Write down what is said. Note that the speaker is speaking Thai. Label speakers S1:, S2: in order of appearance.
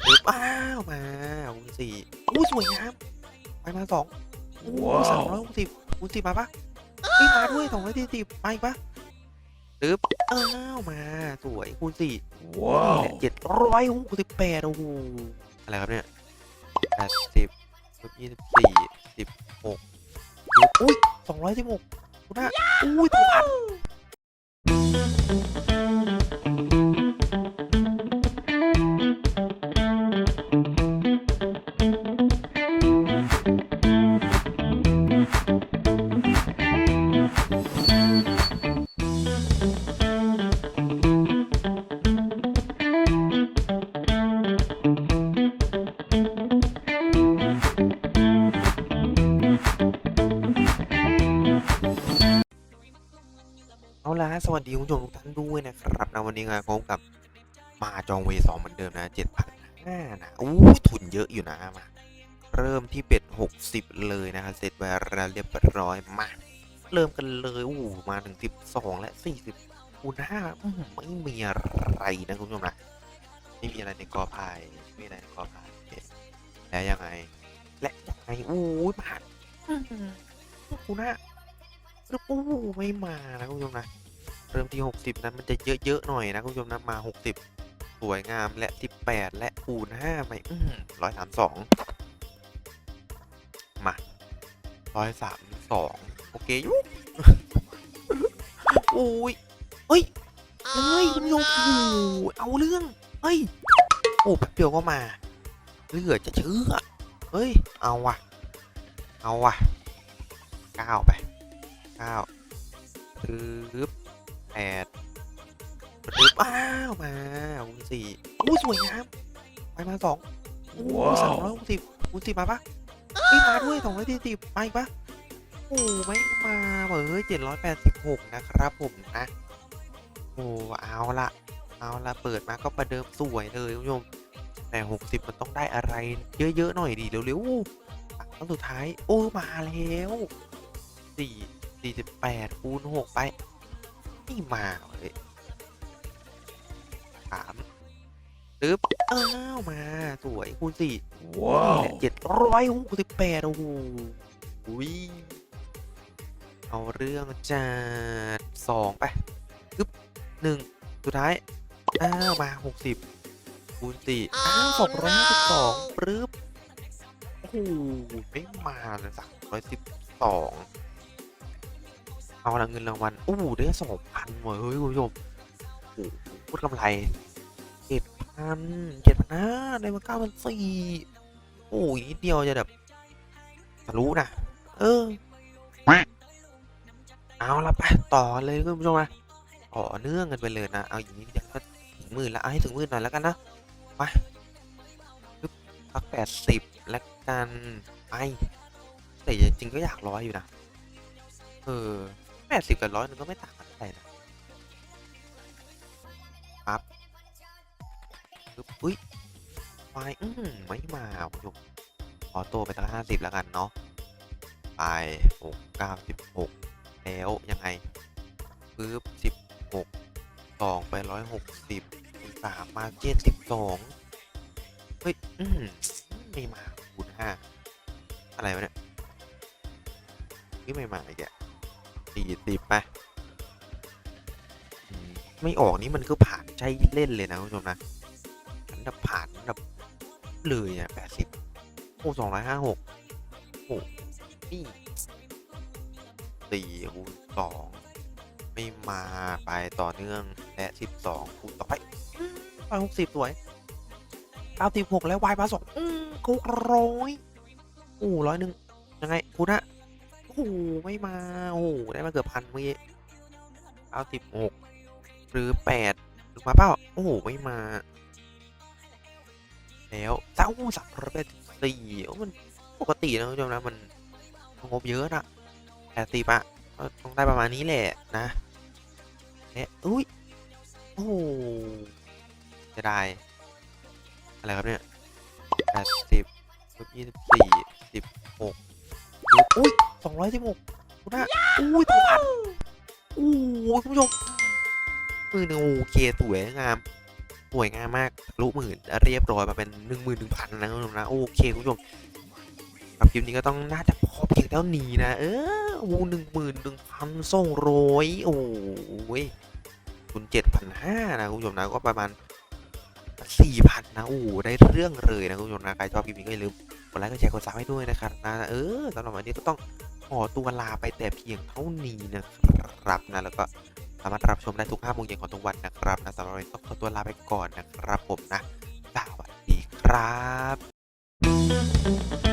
S1: หรืออ้าวมาคูณสี่อู้สวยงามไปมาสองอู้สามร้อยหกสิบคูณสิบมาปะเฮ้มาด้วยสองร้อยสี่สิบไปปะหรืออ้าวมาสวยคูณสี่
S2: Wow.
S1: เจ็ดร้อยหกสิบแปดโอ้โหอะไรครับเนี่ยแปดสิบยี่สิบสี่สิบหกอุ้ยสองร้อยสิบหกคุณน่ะอุ้ยตัวพัน เอาละสวัสดีคุณผู้ชมทุกท่านด้วยนะครับนะวันนี้มาพบกับมาจองเวสองเหมือนเดิมนะเจ็ดพันห้านะอู้ยทุนเยอะอยู่นะมาเริ่มที่เป็ดหกสิบเลยนะครับเสร็จไปแล้วเรียบร้อยมาเริ่มกันเลยอู้มาถึงสิบสองและสี่สิบคูณห้าอื้อหือไม่มีอะไรนะคุณผู้ชมนะไม่มีอะไรในกอพายไม่มีอะไรในกอพายโอเคแล้วยังไง และยังไงอู้ยมาอื้อหือคูณห้าแล้วโอ้ไม่มานะคุณผู้ชมนะ เริ่มที่ 60นั้นมันจะเยอะๆหน่อยนะคุณผู้ชมนะมา 60 สวยงามและ 18 และคูณ5ไปร้อยสามสองมาร้อยสามสองโอเคยุโอ้ยเฮ้ยเฮ้ยคุณผู้ชมโอ้เอาเรื่องเฮ้ยโอ้แป๊บเดียวก็มาเหลือจะเชื่อเฮ้ย เอาว่ะ เอาว่ะก้าวไป ก้าปึ๊บแปดปึ๊บอ้าวมาคูณสี่อู้สวยงามไปมาสองอู้สามร้อยหกสิบคูณสิบมาปะเฮ้ยมาด้วยสองร้อยสี่สิบไปปะโอ้ไม่มาเบอร์เจ็ดร้อยแปดสิบหกนะครับผมนะโอ้เอาละเอาละเปิดมาก็ประเดิมสวยเลยคุณผู้ชมแต่หกสิบมันต้องได้อะไร เยอะๆหน่อยดิเร็วๆอะต้องสุดท้าย โอ้มาแล้วสี่ สี่สิบแปดคูณหกไปไม่มาเลยสามปึ๊บอ้าวมา สวยคูณสี่
S2: Wow.
S1: เจ็ดร้อยหกสิบแปดโอ้โหอุ้ยเอาเรื่องจัดสองไปปึ๊บหนึ่งสุดท้าย อ้าว มาหกสิบคูณสี่อ้าวสองร้อยห้าสิบสองปึ๊บโอ้โหไม่มาเลยสักร้อยสิบสอง เอาละเงินรางวัลโอ้ได้สองพันเว้ยเฮ้ยคุณผู้ชมโอ้พูดกำไรเจ็ดพันเจ็ดพันห้าได้มาเก้าพันสี่โอ้ยนิดเดียวจะแบบทะลุนะเออเอาละไปต่อเลยคุณผู้ชมนะต่อเนื่องกันไปเลยนะเอาอย่างนี้เดี๋ยวก็ถึงหมื่นละเอาให้ถึงหมื่นหน่อยแล้วกันนะไปปึ๊บสักแปดสิบแล้วกันไปแต่จริงก็อยากร้อยอยู่นะเออ แปดสิบกับร้อยนึงก็ไม่ต่างกันเท่าไหร่นะครับปึ๊บอุ้ยไฟอืมไม่มาคุณผู้ชมขอตัวไปตั้งห้าสิบแล้วกันเนาะไปหกเก้าสิบหกแล้วยังไงปึ๊บสิบหกสองไปร้อยหกสิบสามมาเจ็ดสิบสองเฮ้ย อืมไม่มาคูณห้าอะไรวะเนี่ยนี่ไม่มาอีกแก สี่สิบไปไม่ออกนี่มันก็ผ่านใจเล่นเลยนะคุณผู้ชมนะอันดับผ่านอันดับเลยอะแปดสิบโอ้สองร้อยห้าหกโอ้นี่สี่คูณสองไม่มาไปต่อเนื่องและสิบสองคูณต่อไปไปหกสิบสวยเก้าสิบหกแล้ววายมาสองอืมหกร้อยโอ้ร้อยหนึ่งยังไงคุณอะ โอ้โหไม่มา โอ้โหได้มาเกือบพันเมื่อกี้เก้าสิบหกหรือแปดหรือมาเปล่า โอ้โหไม่มา แล้วเจ้าสับร้อยแปดสิบสี่มันปกตินะคุณผู้ชมนะมันงบเยอะนะแปดสิบอะก็ต้องได้ประมาณนี้แหละนะเนี่ยอุ้ย โอ้โหจะได้ อะไรครับเนี่ยแปดสิบยี่สิบสี่สิบหกอุ้ย สองร้อยสิบหกคุณนะอุ้ยตัวพันโอ้โหคุณผู้ชมมือหนึ่งโอเคสวยงามสวยงามมากทะลุหมื่นเรียบร้อยมาเป็นหนึ่งหมื่นหนึ่งพันนะคุณผู้ชมนะโอเคคุณผู้ชมครับคลิปนี้ก็ต้องน่าจะพอเพียงเท่านี้นะ เออโอ้หนึ่งหมื่นหนึ่งพันสองร้อยโอ้ยคุณเจ็ดพันห้านะคุณผู้ชมนะก็ประมาณสี่พันนะโอ้ได้เรื่องเลยนะคุณผู้ชมนะใครชอบคลิปนี้ก็อย่าลืมกดไลค์กดแชร์กดซับให้ด้วยนะครับนะเออสำหรับวันนี้ก็ต้องข อตัวลาไปแต่เพียงเท่านี้นะครับนะ แล้วก็สามารถรับชมได้ทุก5โมงเย็นของทุกวันนะครับนะสำหรับวันนี้ต้องขอตัวลาไปก่อนนะครับผมนะสวัสดีครับ